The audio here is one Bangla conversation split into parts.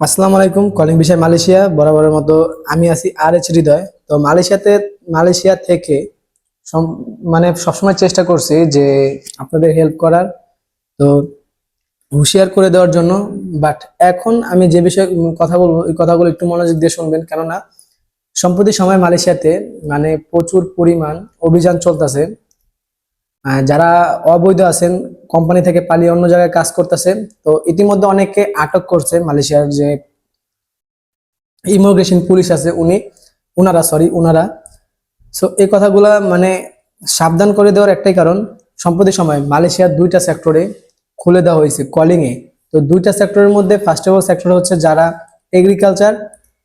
আসসালামু আলাইকুম কলিং বিষয় মালয়েশিয়া, বরাবরের মতো আমি আছি আর এইচ হৃদয়। তো মালয়েশিয়াতে, মালয়েশিয়া থেকে মানে সবসময় চেষ্টা করছি যে আপনাদের হেল্প করার। তো হুঁশিয়ার করে দেওয়ার জন্য বাট এখন আমি যে বিষয়ে কথা বলব ওই কথাগুলো একটু মনোযোগ দিয়ে শুনবেন। কেননা সম্প্রতি সময় মালয়েশিয়াতে মানে প্রচুর পরিমাণ অভিযান চলতেছে। যারা অবৈধ আছেন কোম্পানি থেকে পালিয়ে অন্য জায়গায় কাজ করতেছে তো ইতিমধ্যে অনেককে আটক করছে মালয়েশিয়ার যে ইমিগ্রেশন পুলিশ আছে উনি, উনারা সরি উনারা। সো এই কথাগুলা মানে সাবধান করে দেওয়ার একটাই কারণ, সম্প্রতি সময় মালয়েশিয়ার দুইটা সেক্টরে খুলে দেওয়া হয়েছে কলিং এ তো দুইটা সেক্টরের মধ্যে ফার্স্ট অফ অল সেক্টর হচ্ছে যারা এগ্রিকালচার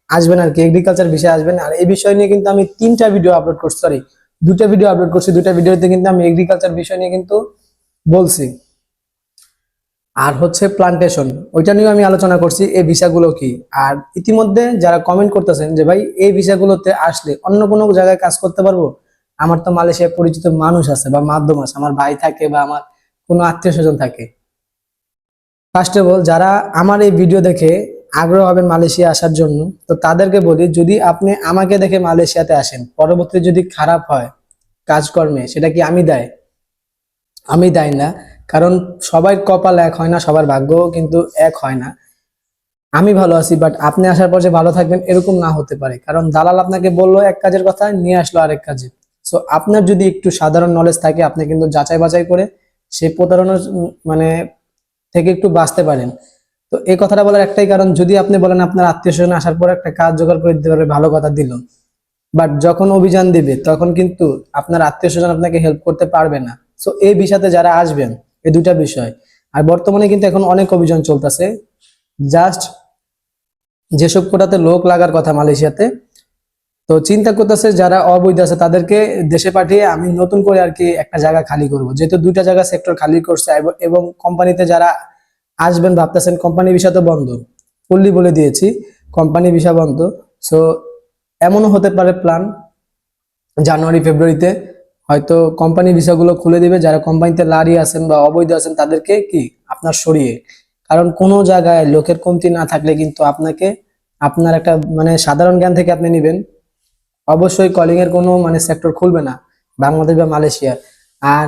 আসবেন আর কি এগ্রিকালচার বিষয়ে আসবেন। আর এই বিষয় নিয়ে কিন্তু আমি তিনটা ভিডিও আপলোড করছি সরি দুটা ভিডিও আপলোড করছি, দুটা ভিডিওতে কিন্তু আমি এগ্রিকালচার বিষয় নিয়ে কিন্তু বলছি। আর হচ্ছে প্লান্টেশন ওইটা নিয়েও আমি আলোচনা করছি, এই ভিসাগুলো কি? আর ইতিমধ্যে যারা কমেন্ট করতেছেন যে, ভাই, এই ভিসাগুলোতে আসলে অন্য কোনো জায়গায় কাজ করতে পারব? আমার তো মালয়েশিয়ায় পরিচিত মানুষ আছে বা মাধ্যম আছে, আমার ভাই থাকে বা আমার কোনো আত্মীয় স্বজন থাকে। ফার্স্ট অফ অল যারা আমার এই ভিডিও দেখে আগ্রহ হবেন মালয়েশিয়া আসার জন্য, তো তাদেরকে বলি, যদি আপনি আমাকে দেখে মালয়েশিয়াতে আসেন পরবর্তী যদি খারাপ হয় কাজকর্মে, সেটা কি আমি দেয়? আমি দেয় না, কারণ সবার কপাল এক হয় না, সবার ভাগ্য কিন্তু এক হয় না। আমি ভালো আছি বাট আপনি আসার পর যে ভালো থাকবেন, এরকম না হতে পারে। কারণ দালাল আপনাকে বলল, এক কাজের কথা, নিয়ে আসলো আরেক কাজে। সো আপনার যদি একটু সাধারণ নলেজ থাকে, আপনি কিন্তু যাচাই বাছাই করে সেই প্রতারণার মানে থেকে একটু বাঁচতে পারেন। তো এই কথাটা বলার একটাই কারণ, যদি আপনি বলেন আপনার আত্মীয় স্বজন আসার পর একটা কাজ জোগাড় করে দিতে পারবে, ভালো কথা দিল। বাট যখন অভিযান দিবে, তখন কিন্তু আপনার আত্মীয় স্বজন আপনাকে হেল্প করতে পারবে না। সো এই বিষয়তে যারা আসবেন, এই দুইটা বিষয়। আর বর্তমানে কিন্তু এখন অনেক অভিযান চলতেছে। জাস্ট যেসব কোটাতে লোক লাগার কথা মালয়েশিয়াতে, তো চিন্তা করতেছে যারা অবৈধ আছে, তাদেরকে দেশে পাঠিয়ে আমি নতুন করে আর কি একটা জায়গা খালি করব। যেহেতু দুইটা জায়গা সেক্টর খালি করছে, এবং কোম্পানিতে যারা আসবেন ভাবতেছেন কোম্পানি ভিসা তো বন্ধ। ফুললি বলে দিয়েছি কোম্পানি ভিসা বন্ধ। সো এমনও হতে পারে প্ল্যান জানুয়ারি, ফেব্রুয়ারিতে। হয়তো কোম্পানি ভিসাগুলো খুলে দিবে, যারা কোম্পানিতে লারি আছেন বা অবৈধ আছেন, তাদেরকে কি? আপনার সরিয়ে। কারণ কোনো জায়গায় লোকের কমতি না থাকলে কিন্তু আপনাকে, আপনার একটা মানে সাধারণ জ্ঞান থেকে আপনি নেবেন। অবশ্যই কলিং এর কোনো মানে সেক্টর খুলবে না, বাংলাদেশ বা মালয়েশিয়া। আর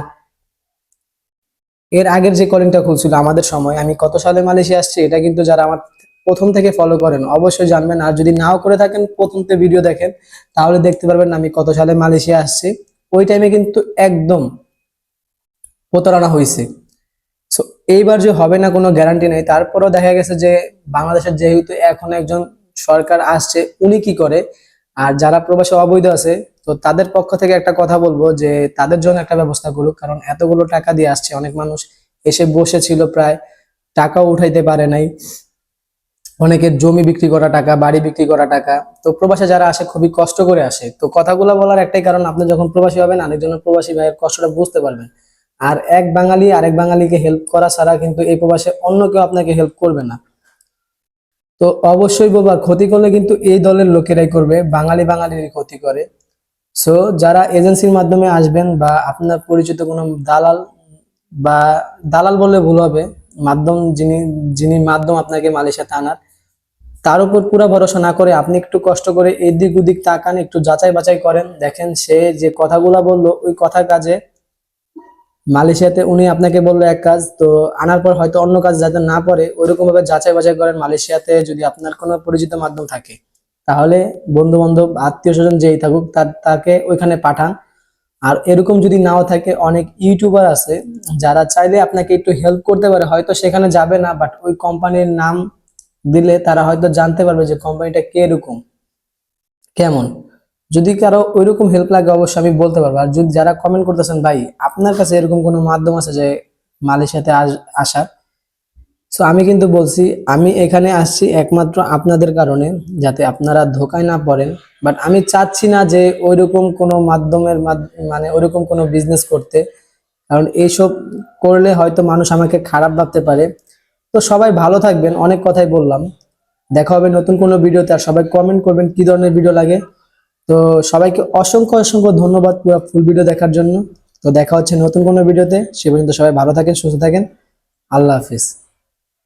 এর আগের যে কলিংটা খুলছিল আমাদের সময়, আমি কত সালে মালয়েশিয়া আসছি এটা কিন্তু যারা আমার প্রথম থেকে ফলো করেন অবশ্যই জানবেন। আর যদি নাও করে থাকেন, প্রথম থেকে ভিডিও দেখেন, তাহলে দেখতে পারবেন আমি কত সালে মালয়েশিয়া আসছি। ওই টাইমে কিন্তু একদম প্রতারণা হয়েছে সো এইবার যে হবে না কোনো গ্যারান্টি নেই, তারপরেও দেখা গেছে যে বাংলাদেশের যেহেতু এখন একজন সরকার আসছে, উনি কি করে? আর যারা প্রবাসী অবৈধ আছে, তো তাদের পক্ষ থেকে একটা কথা বলব যে তাদের জন্য একটা ব্যবস্থা করুক, কারণ এতগুলো টাকা দিয়ে আসছে অনেক মানুষ এসে বসেছিল প্রায়, টাকাও উঠাইতে পারে নাই। অনেকের জমি বিক্রি করা টাকা, বাড়ি বিক্রি করা টাকা। তো প্রবাসে যারা আসে, খুবই কষ্ট করে আসে। তো কথাগুলো বলার একটাই কারণ, আপনি যখন প্রবাসী হবেন, আরেকজন প্রবাসী ভাইয়ের কষ্টটা বুঝতে পারবেন। আর এক বাঙালি আরেক বাঙালিকে হেল্প করা ছাড়া কিন্তু এই প্রবাসে অন্য কেউ আপনাকে হেল্প করবে না। তো অবশ্যই আর ক্ষতি করলে কিন্তু এই দলের লোকেরাই করবে, বাঙালি বাঙালিরই ক্ষতি করে। সো যারা এজেন্সির মাধ্যমে আসবেন বা আপনার পরিচিত কোনো দালাল বা দালাল বললে ভুল হবে, মাধ্যম যিনি যিনি মাধ্যম আপনাকে মালয়েশিয়াতে আনার তার উপর পুরো ভরসা না করে আপনি একটু কষ্ট করে এদিক ওদিক তাকান, একটু যাচাই বাছাই করেন, দেখেন সে যে কথাগুলা বলল, ওই কথা কাজে মালয়েশিয়াতে উনি আপনাকে বলল এক কাজ, তো আনার পর হয়তো অন্য কাজ যাতে না পড়ে ওইরকম ভাবে যাচাই বাছাই করেন মালয়েশিয়াতে যদি আপনার কোনো পরিচিত মাধ্যম থাকে। তাহলে বন্ধু বান্ধব আত্মীয় স্বজন যেই থাকুক, তার, তাকে ওইখানে পাঠান। আর এরকম যদি নাও থাকে, অনেক ইউটিউবার আছে, যারা চাইলে আপনাকে একটু হেল্প করতে পারে, হয়তো সেখানে যাবে না, বাট ওই কোম্পানির নাম দিলে তারা হয়তো জানতে পারবে যে কোম্পানিটা কীরকম, কেমন। যদি কারও ওইরকম হেল্প লাগে, অবশ্যই আমি বলতে পারব। আর যদি যারা কমেন্ট করতেছেন, ভাই, আপনার কাছে এরকম কোনো মাধ্যম আছে যে মালয়েশিয়াতে আস- আসার? সো আমি কিন্তু বলছি, আমি এখানে আসছি একমাত্র আপনাদের কারণে, যাতে আপনারা ধোকায় না পড়েন। বাট আমি চাচ্ছি না যে ওইরকম কোনো মাধ্যমের মাধ- মানে ওইরকম কোনো বিজনেস করতে। কারণ এইসব করলে হয়তো মানুষ আমাকে খারাপ ভাবতে পারে। তো সবাই ভালো থাকবেন, অনেক কথাই বললাম। দেখা হবে নতুন কোনো ভিডিওতে আর সবাই কমেন্ট করবেন কি ধরনের ভিডিও লাগে। তো সবাইকে অসংখ্য অসংখ্য ধন্যবাদ পুরো ফুল ভিডিও দেখার জন্য। তো দেখা হচ্ছে নতুন কোনো ভিডিওতে সে পর্যন্ত সবাই ভালো থাকেন, সুস্থ থাকেন। আল্লাহ হাফিজ।